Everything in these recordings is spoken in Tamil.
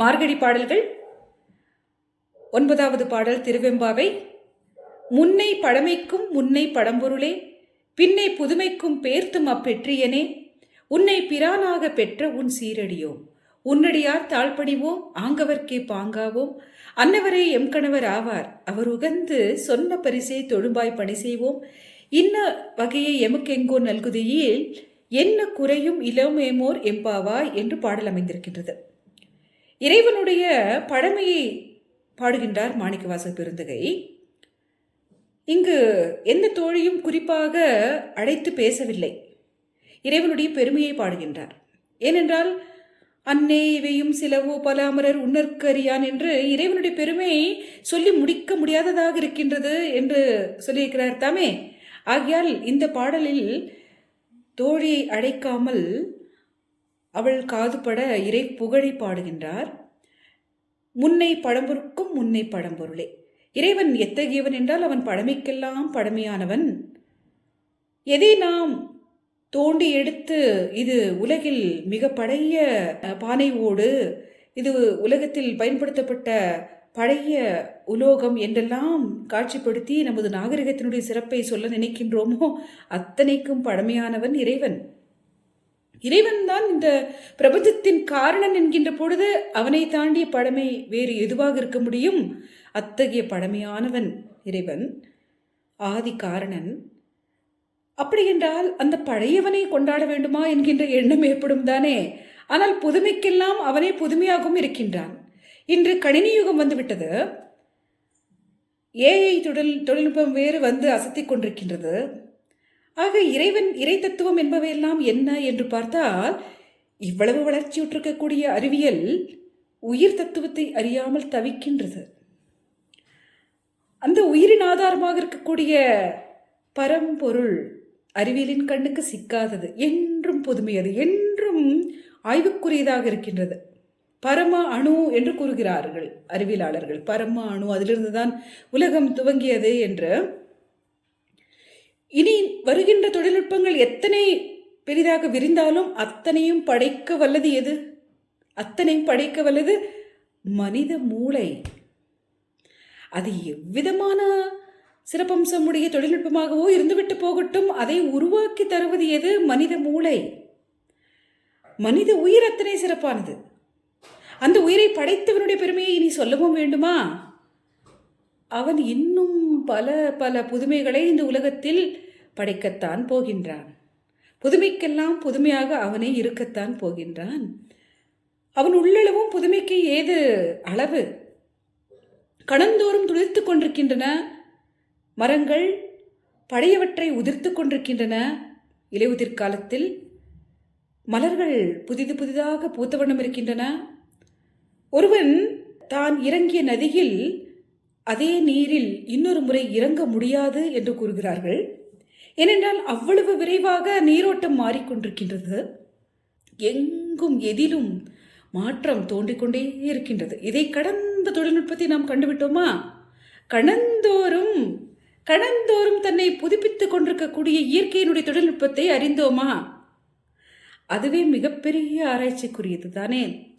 மார்கழி பாடல்கள். ஒன்பதாவது பாடல் திருவெம்பாவை. முன்னை பழமைக்கும் முன்னை படம்பொருளே பின்னை புதுமைக்கும் பேர்த்தும் அப்பெற்றியனே உன்னை பிரானாக பெற்ற உன் சீரடியோ உன்னடியார் தாழ்படிவோம் ஆங்கவர்க்கே பாங்காவோம். அன்னவரே எம் கணவர் ஆவார் அவர் உகந்து சொன்ன பரிசை தொழும்பாய் பணி செய்வோம். இன்ன வகையை எமக்கெங்கோ நல்குதியில் என்ன குறையும் இளமேமோர் எம்பாவா என்று பாடல் அமைந்திருக்கின்றது. இறைவனுடைய பழமையை பாடுகின்றார் மாணிக்கவாசக பெருந்தகை. இங்கு எந்த தோழியும் குறிப்பாக அழைத்து பேசவில்லை. இறைவனுடைய பெருமையை பாடுகின்றார். ஏனென்றால் அன்னே இவையும் சிலவோ பல அமரர் உன்னற்கரியான் என்று இறைவனுடைய பெருமையை சொல்லி முடிக்க முடியாததாக இருக்கின்றது என்று சொல்லியிருக்கிறார் தாமே. ஆகையால் இந்த பாடலில் தோழியை அழைக்காமல் அவள் காதுபட இறை புகழை பாடுகின்றார். முன்னை படம்பொருக்கும் முன்னை பழம்பொருளே இறைவன் எத்தகையவன் என்றால் அவன் பழமைக்கெல்லாம் பழமையானவன். எதை நாம் தோண்டி எடுத்து இது உலகில் மிக பழைய பானை ஓடு இது உலகத்தில் பயன்படுத்தப்பட்ட பழைய உலோகம் என்றெல்லாம் காட்சிப்படுத்தி நமது நாகரிகத்தினுடைய சிறப்பை சொல்ல நினைக்கின்றோமோ அத்தனைக்கும் பழமையானவன் இறைவன். இறைவன்தான் இந்த பிரபஞ்சத்தின் காரணன் என்கின்ற பொழுது அவனை தாண்டிய பழமை வேறு எதுவாக இருக்க முடியும்? அத்தகைய பழமையானவன் இறைவன் ஆதி காரணன் அப்படி என்றால் அந்த பழையவனை கொண்டாட வேண்டுமா என்கின்ற எண்ணம் ஏற்படும் தானே? ஆனால் புதுமைக்கெல்லாம் அவனே புதுமையாகவும் இருக்கின்றான். இன்று கணினி யுகம் வந்துவிட்டது. ஏஐ தொழில் தொழில்நுட்பம் வேறு வந்து அசத்திக் கொண்டிருக்கின்றது. ஆக இறைவன் இறை தத்துவம் என்பவையெல்லாம் என்ன என்று பார்த்தால் இவ்வளவு வளர்ச்சியுற்றிருக்கக்கூடிய அறிவியல் உயிர் தத்துவத்தை அறியாமல் தவிக்கின்றது. அந்த உயிரின் ஆதாரமாக இருக்கக்கூடிய பரம்பொருள் அறிவியலின் கண்ணுக்கு சிக்காதது என்றும் புதுமையது என்றும் ஆய்வுக்குரியதாக இருக்கின்றது. பரம அணு என்று கூறுகிறார்கள் அறிவியலாளர்கள். பரம அணு அதிலிருந்து தான் உலகம் துவங்கியது என்று இனி வருகின்ற தொழில்நுட்பங்கள் எத்தனை பெரிதாக விரிந்தாலும் அத்தனையும் படைக்க வல்லது எது? அத்தனையும் படைக்க வல்லது மனித மூளை. அது எவ்விதமான சிறப்பம்சமுடைய தொழில்நுட்பமாகவோ இருந்துவிட்டு போகட்டும் அதை உருவாக்கி தருவது எது? மனித மூளை. மனித உயிர் அத்தனை சிறப்பானது. அந்த உயிரை படைத்தவனுடைய பெருமையை இனி சொல்லவும் வேண்டுமா? அவன் இன்னும் பல பல புதுமைகளை இந்த உலகத்தில் படைக்கத்தான் போகின்றான். புதுமைக்கெல்லாம் புதுமையாக அவனே இருக்கத்தான் போகின்றான். அவன் உள்ளளவும் புதுமைக்கு ஏது அளவு? கணந்தோறும் துளிர்த்து கொண்டிருக்கின்றன மரங்கள் பழையவற்றை உதிர்த்து கொண்டிருக்கின்றன. இலையுதிர் காலத்தில் மலர்கள் புதிது புதிதாக பூத்த வண்ணம் இருக்கின்றன. ஒருவன் தான் இறங்கிய நதியில் அதே நீரில் இன்னொரு முறை இறங்க முடியாது என்று கூறுகிறார்கள். ஏனென்றால் அவ்வளவு விரைவாக நீரோட்டம் மாறிக்கொண்டிருக்கின்றது. எங்கும் எதிலும் மாற்றம் தோன்றிக்கொண்டே இருக்கின்றது. இதை கடந்த தொழில்நுட்பத்தை நாம் கண்டுவிட்டோமா? கடந்தோறும் கடந்தோறும் தன்னை புதுப்பித்துக் கொண்டிருக்கக்கூடிய இயற்கையினுடைய தொழில்நுட்பத்தை அறிந்தோமா? அதுவே மிகப்பெரிய ஆராய்ச்சிக்குரியது தானே.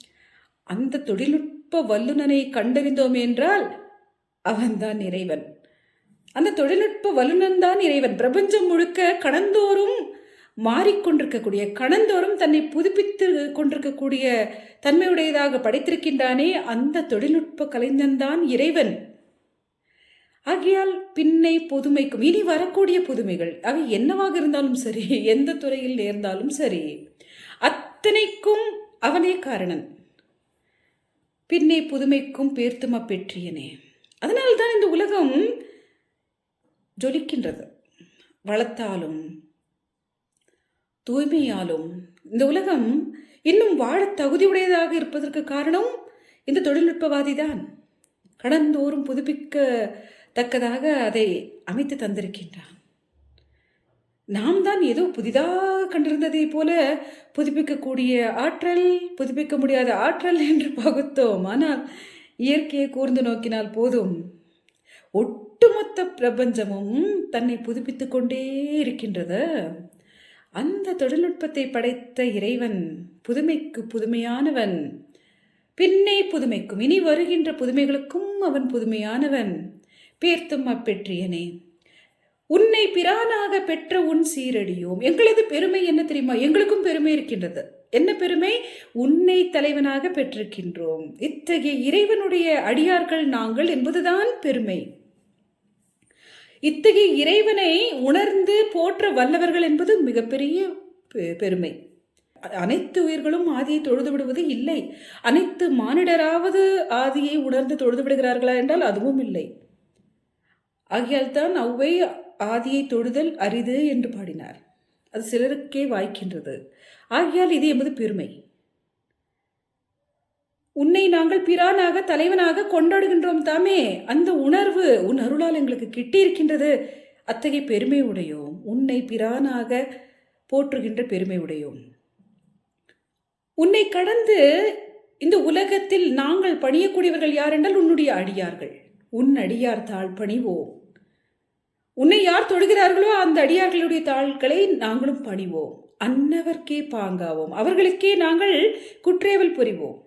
அந்த தொழில்நுட்ப வல்லுநனை கண்டறிந்தோம் என்றால் அவன்தான் இறைவன். அந்த தொழில்நுட்ப வல்லுநன் தான் இறைவன். பிரபஞ்சம் முழுக்க கடந்தோறும் மாறிக்கொண்டிருக்கக்கூடிய கடந்தோறும் தன்னை புதுப்பித்து கொண்டிருக்கக்கூடிய தன்மையுடையதாக படைத்திருக்கின்றானே அந்த தொழில்நுட்ப கலைஞன்தான் இறைவன். ஆகையால் பின்னை புதுமைக்கும் இனி வரக்கூடிய புதுமைகள் அவை என்னவாக இருந்தாலும் சரி எந்த துறையில் நேர்ந்தாலும் சரி அத்தனைக்கும் அவனே காரணன். பின்னே புதுமைக்கும் பேர்த்தும பெற்றியனே. அதனால்தான் இந்த உலகம் ஜொலிக்கின்றது. வளத்தாலும் தூய்மையாலும் இந்த உலகம் இன்னும் வாழ தகுதியுடையதாக இருப்பதற்கு காரணம் இந்த தொழில்நுட்பவாதி தான் கடந்தோறும் புதுப்பிக்கத்தக்கதாக அதை அமைத்து தந்திருக்கின்றான். நாம் தான் ஏதோ புதிதாக கண்டிருந்ததை போல புதுப்பிக்கக்கூடிய ஆற்றல் புதுப்பிக்க முடியாத ஆற்றல் என்று பகுத்தோம். ஆனால் இயற்கையை கூர்ந்து நோக்கினால் போதும். ஒட்டுமொத்த பிரபஞ்சமும் தன்னை புதுப்பித்துக் கொண்டே இருக்கின்றது. அந்த தொழில்நுட்பத்தை படைத்த இறைவன் புதுமைக்கு புதுமையானவன். பின்னே புதுமைக்கும் இனி வருகின்ற புதுமைகளுக்கும் அவன் புதுமையானவன். பேர்த்தும் அப்பெற்றியனே. உன்னை பிரானாக பெற்ற உன் சீரடியோம். எங்களது பெருமை என்ன தெரியுமா? எங்களுக்கும் பெருமை இருக்கின்றது. என்ன பெருமை? உன்னை தலைவனாக பெற்றிருக்கின்றோம். இத்தகைய இறைவனுடைய அடியார்கள் நாங்கள் என்பதுதான் பெருமை. இத்தகைய இறைவனை உணர்ந்து போற்ற வல்லவர்கள் என்பது மிகப்பெரிய பெ- பெருமை. அனைத்து உயிர்களும் ஆதியை தொழுது விடுவது இல்லை. அனைத்து மானிடராவது ஆதியை உணர்ந்து தொழுது விடுகிறார்களா என்றால் அதுவும் இல்லை. ஆகையால் தான் அவ்வை ஆதியை தொழுதல் அரிது என்று பாடினார். அது சிலருக்கே வாய்க்கின்றது. ஆகையால் இது எமது பெருமை. உன்னை நாங்கள் பிரானாக தலைவனாக கொண்டாடுகின்றோம் தாமே. அந்த உணர்வு உன் அருளால் எங்களுக்கு கிட்டியிருக்கின்றது. அத்தகைய பெருமை உடையோம். உன்னை பிரானாக போற்றுகின்ற பெருமை உடையோம். உன்னை கடந்து இந்த உலகத்தில் நாங்கள் பணியக்கூடியவர்கள் யார் என்றால் உன்னுடைய அடியார்கள். உன் அடியார் தாழ் பணிவோம் உன்னை யார் தொடுகிறார்களோ அந்த அடியார்களுடைய தாள்களை நாங்களும் பணிவோம். அன்னவர்க்கே பாங்காவோம். அவர்களுக்கே நாங்கள் குற்றேவல் புரிவோம்.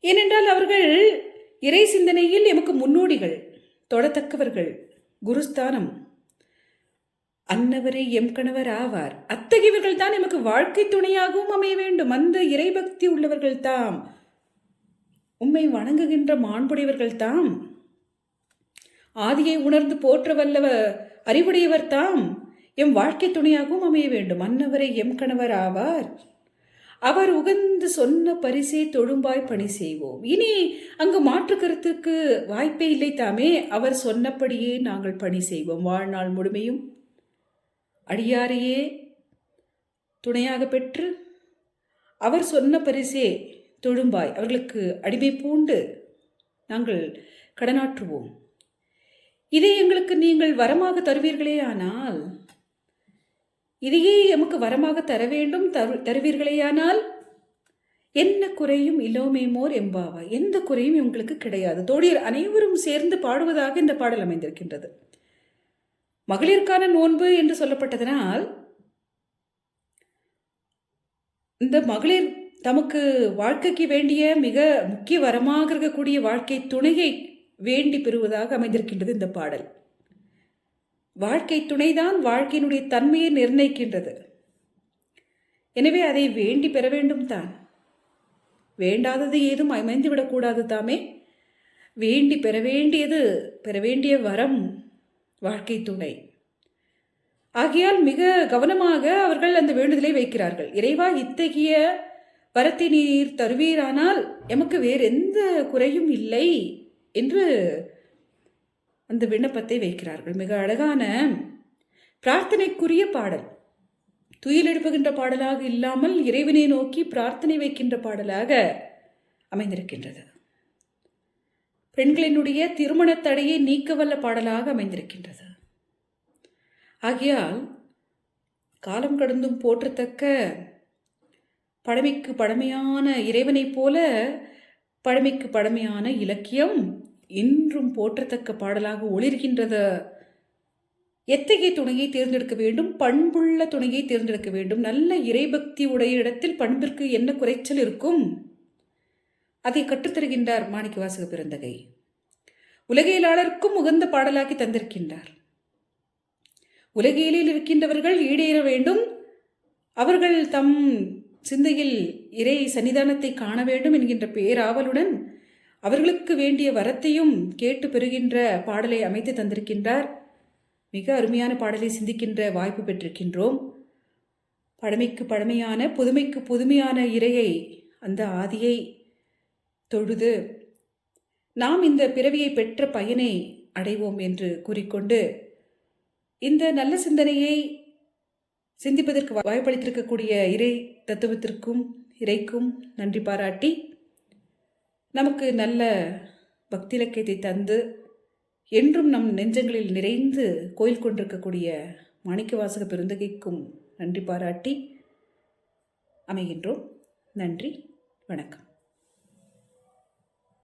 ஏனென்றால் அவர்கள் இறை சிந்தனையில் எமக்கு முன்னோடிகள் தொடத்தக்கவர்கள் குருஸ்தானம். அன்னவரே எம் கணவர் ஆவார். அத்தகையவர்கள் தான் எமக்கு வாழ்க்கை துணையாகவும் அமைய வேண்டும். அந்த இறைபக்தி உள்ளவர்கள் தாம். உம்மை வணங்குகின்ற மாண்புடையவர்கள் தாம். ஆதியை உணர்ந்து போற்ற வல்லவ அறிவுடையவர் தாம். எம் வாழ்க்கை துணையாகவும் அமைய வேண்டும். அன்னவரை எம் கணவர் ஆவார். அவர் உகந்து சொன்ன பரிசே தொழும்பாய் பணி செய்வோம். இனி அங்கு மாற்று கருத்துக்கு வாய்ப்பே இல்லை தாமே. அவர் சொன்னபடியே நாங்கள் பணி செய்வோம். வாழ்நாள் முழுமையும் அடியாரையே துணையாக பெற்று அவர் சொன்ன பரிசே தொழும்பாய். அவர்களுக்கு அடிமை பூண்டு நாங்கள் கடனாற்றுவோம். இதை எங்களுக்கு நீங்கள் வரமாக தருவீர்களே ஆனால் இதையே எமக்கு வரமாக தர வேண்டும் தரு தருவீர்களேயானால் என்ன குறையும் இலோமேமோர் எம்பாவா? எந்த குறையும் உங்களுக்கு கிடையாது. தோழியர் அனைவரும் சேர்ந்து பாடுவதாக இந்த பாடல் அமைந்திருக்கின்றது. மகளிருக்கான நோன்பு என்று சொல்லப்பட்டதனால் இந்த மகளிர் தமக்கு வாழ்க்கைக்கு வேண்டிய மிக முக்கிய வரமாக இருக்கக்கூடிய வாழ்க்கை துணையை வேண்டி பெறுவதாக அமைந்திருக்கின்றது இந்த பாடல். வாழ்க்கை துணைதான் வாழ்க்கையினுடைய தன்மையை நிர்ணயிக்கின்றது. எனவே அதை வேண்டி பெற வேண்டும் தான். வேண்டாதது ஏதும் அமைந்துவிடக்கூடாது தாமே. வேண்டி பெற வேண்டியது பெற வேண்டிய வரம் வாழ்க்கை துணை. ஆகையால் மிக கவனமாக அவர்கள் அந்த வேண்டுதலை வைக்கிறார்கள். இறைவா இத்தகைய வரத்தை நீர் தருவீரானால் எமக்கு வேறு எந்த குறையும் இல்லை. என்று அந்த விண்ணப்பத்தை வைக்கிறார்கள். மிக அழகான பிரார்த்தனைக்குரிய பாடல். துயில் எழுப்புகின்ற பாடலாக இல்லாமல் இறைவனை நோக்கி பிரார்த்தனை வைக்கின்ற பாடலாக அமைந்திருக்கின்றது. பெண்களினுடைய திருமண தடையை நீக்க வல்ல பாடலாக அமைந்திருக்கின்றது. ஆகையால் காலம் கடந்தும் போற்றத்தக்க பழமைக்கு பழமையான இறைவனைப் போல பழமைக்கு பழமையான இலக்கியம் இன்றும் போற்றத்தக்க பாடலாக ஒளிர்கின்றது எத்தகைய துணையை தேர்ந்தெடுக்க வேண்டும்? பண்புள்ள துணையை தேர்ந்தெடுக்க வேண்டும். நல்ல இறைபக்தி உடைய இடத்தில் பண்பிற்கு என்ன குறைச்சல் இருக்கும்? அதை கற்றுத்தருகின்றார் மாணிக்கவாசக பிறந்தகை உலகியலாளருக்கும் உகந்த பாடலாக்கி தந்திருக்கின்றார். உலகியலில் இருக்கின்றவர்கள் ஈடேற வேண்டும். அவர்கள் தம் சிந்தையில் இறை சன்னிதானத்தை காண வேண்டும் என்கின்ற பேராவலுடன் அவர்களுக்கு வேண்டிய வரத்தையும் கேட்டு பெறுகின்ற பாடலை அமைத்து தந்திருக்கின்றார். மிக அருமையான பாடலை சிந்திக்கின்ற வாய்ப்பு பெற்றிருக்கின்றோம். பழமைக்கு பழமையான புதுமைக்கு புதுமையான இறையை அந்த ஆதியை தொழுது நாம் இந்த பிறவியை பெற்ற பயனை அடைவோம் என்று கூறிக்கொண்டு இந்த நல்ல சிந்தனையை சிந்திப்பதற்கு வாய்ப்பளித்திருக்கக்கூடிய இறை தத்துவத்திற்கும் இறைக்கும் நன்றி பாராட்டி நமக்கு நல்ல பக்தி இலக்கியத்தை தந்து என்றும் நம் நெஞ்சங்களில் நிறைந்து கோயில் கொண்டிருக்கக்கூடிய மாணிக்கவாசக பெருந்தகைக்கும் நன்றி பாராட்டி அமைகின்றோம். நன்றி. வணக்கம்.